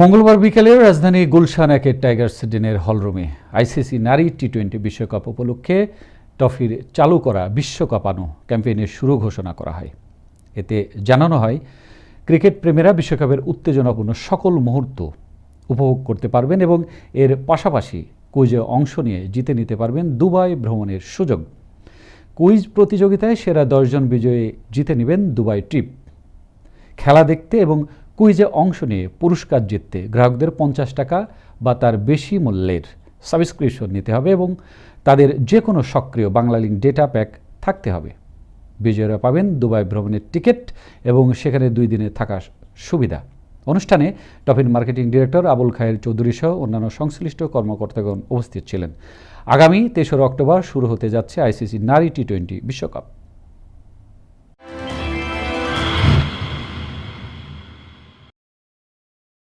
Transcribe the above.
মঙ্গলবার বিকেলে রাজধানী গুলশান একের টাইগার ডেনের হলরুমে। আইসিসি নারী টি টোয়েন্টি বিশ্বকাপ উপলক্ষে ট্রফির চালু করা বিশ্বকাপানো ক্যাম্পেইনের শুরু ঘোষণা করা হয়। এতে জানানো হয়, ক্রিকেট প্রেমীরা বিশ্বকাপের উত্তেজনাপূর্ণ সকল মুহূর্ত উপভোগ করতে পারবেন এবং এর পাশাপাশি কুইজে অংশ নিয়ে জিতে নিতে পারবেন দুবাই ভ্রমণের সুযোগ। কুইজ প্রতিযোগিতায় সেরা দশজন বিজয়ী জিতে নেবেন দুবাই ট্রিপ। খেলা দেখতে এবং কুইজে অংশ নিয়ে পুরস্কার জিততে গ্রাহকদের পঞ্চাশ টাকা বা তার বেশি মূল্যের সাবস্ক্রিপশন নিতে হবে এবং তাদের যে কোনো সক্রিয় বাংলালিঙ্ক ডেটা প্যাক থাকতে হবে। বিজয়ীরা পাবেন দুবাই ভ্রমণের টিকিট এবং সেখানে দুই দিনে থাকার সুবিধা। অনুষ্ঠানে টপিন মার্কেটিং ডিরেক্টর আবুল খায়ের চৌধুরী সহ অন্যান্য সংশ্লিষ্ট কর্মকর্তাগণ উপস্থিত ছিলেন। আগামী তেসরা অক্টোবর শুরু হতে যাচ্ছে আইসিসি নারী টি টোয়েন্টি বিশ্বকাপ।